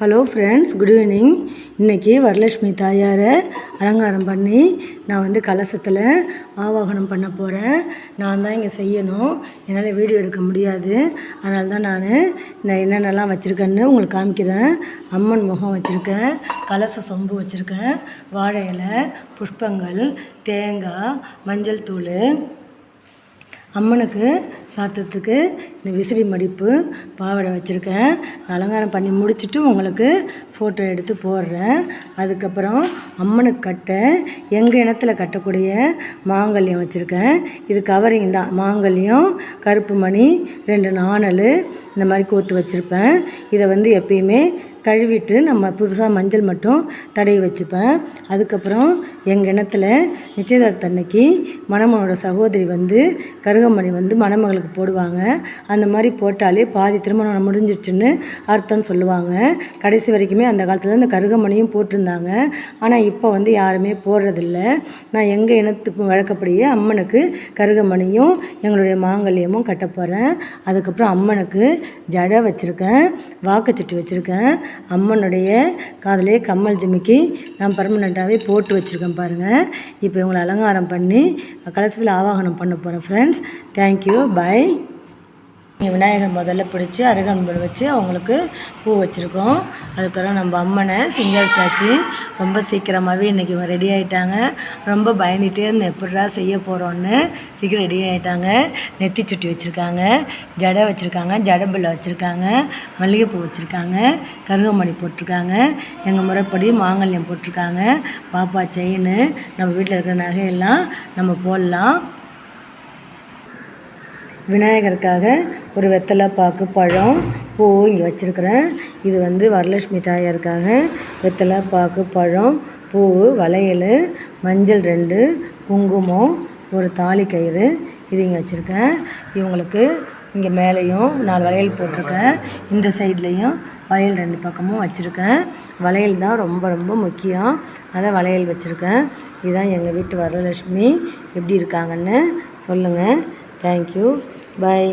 Hello friends good evening இன்றைக்கி வரலட்சுமி தாயாரை அலங்காரம் பண்ணி நான் வந்து கலசத்தில் ஆவாகனம் பண்ண போகிறேன் நான் தான் இங்கே செய்யணும். என்னால் வீடியோ எடுக்க முடியாது. அதனால தான் நான் நான் என்னென்னலாம் வச்சுருக்கேன்னு உங்களுக்கு காமிக்கிறேன். அம்மன் முகம் வச்சுருக்கேன் கலச சொம்பு வச்சுருக்கேன் வாழை இலை புஷ்பங்கள் தேங்காய் மஞ்சள் தூள். அம்மனுக்கு சாத்தத்துக்கு இந்த விசிறி மடிப்பு பாவாடை வச்சுருக்கேன். அலங்காரம் பண்ணி முடிச்சுட்டு உங்களுக்கு ஃபோட்டோ எடுத்து போடுறேன். அதுக்கப்புறம் அம்மனுக்கு கட்ட எங்கள் இனத்தில் கட்டக்கூடிய மாங்கல்யம் வச்சுருக்கேன். இது கவரிங் தான். மாங்கல்யம் கருப்பு மணி ரெண்டு நாணல் இந்த மாதிரி கோத்து வச்சுருப்பேன். இதை வந்து எப்பயுமே கழுவிட்டு நம்ம புதுசாக மஞ்சள் மட்டும் தடவி வச்சுப்பேன். அதுக்கப்புறம் எங்கள் இனத்தில் நிச்சயதார்த்த அன்னைக்கு மணமனோட சகோதரி வந்து கருகமணி வந்து மணமகளுக்கு போடுவாங்க. அந்த மாதிரி போட்டாலே பாதி திருமணம் முடிஞ்சிருச்சுன்னு அர்த்தம்னு சொல்லுவாங்க. கடைசி வரைக்குமே அந்த காலத்தில் இந்த கருகமணியும் போட்டிருந்தாங்க. ஆனால் இப்போ வந்து யாருமே போடுறதில்ல. நான் எங்கள் இனத்துக்கு வழக்கப்படியே அம்மனுக்கு கருகமணியும் எங்களுடைய மாங்கல்யமும் கட்ட போகிறேன் அதுக்கப்புறம் அம்மனுக்கு ஜடை வச்சுருக்கேன் வாக்குச்சட்டி வச்சுருக்கேன். அம்மனுடைய காதலே கம்மல் ஜிமிக்கி. நான் பர்மனெண்ட்டாகவே போட்டு வச்சுருக்கேன் பாருங்கள் இப்போ இவங்களை அலங்காரம் பண்ணி கலசத்தில் ஆவாகனம் பண்ண போகிறேன் ஃப்ரெண்ட்ஸ் தேங்க்யூ பை விநாயகர் முதல்ல பிடிச்சி அருகம்புல் வச்சு அவங்களுக்கு பூ வச்சுருக்கோம். அதுக்கப்புறம் நம்ம அம்மனை சிங்கரிச்சாச்சு ரொம்ப சீக்கிரமாகவே இன்றைக்கி ரெடி ஆகிட்டாங்க ரொம்ப பயந்துகிட்டே இருந்தேன் எப்படிடா செய்ய போகிறோன்னு சீக்கிரம் ரெடி ஆகிட்டாங்க நெத்தி சுட்டி வச்சுருக்காங்க ஜடை வச்சுருக்காங்க ஜடபில்லை வச்சுருக்காங்க மல்லிகைப்பூ வச்சுருக்காங்க கருகமணி போட்டிருக்காங்க எங்கள் முறைப்படி மாங்கல்யம் போட்டிருக்காங்க பாப்பா செயின் நம்ம வீட்டில் இருக்கிற நகையெல்லாம் நம்ம போடலாம். விநாயகருக்காக ஒரு வெத்தலை பாக்கு பழம் பூ இங்கே வச்சுருக்குறேன். இது வந்து வரலட்சுமி தாயாருக்காக வெத்தலை பாக்கு பழம் பூ வளையல் மஞ்சள் ரெண்டு குங்குமம் ஒரு தாலி கயிறு. இது இங்கே வச்சுருக்கேன். இவங்களுக்கு இங்கே மேலேயும் நாலு வளையல் போட்டிருக்கேன். இந்த சைட்லேயும் வளையல் ரெண்டு பக்கமும் வச்சுருக்கேன். வளையல் தான் ரொம்ப ரொம்ப முக்கியம். அதனால் வளையல் வச்சுருக்கேன். இதுதான் எங்கள் வீட்டு வரலட்சுமி எப்படி இருக்காங்கன்னு சொல்லுங்கள் தேங்க்யூ பாய்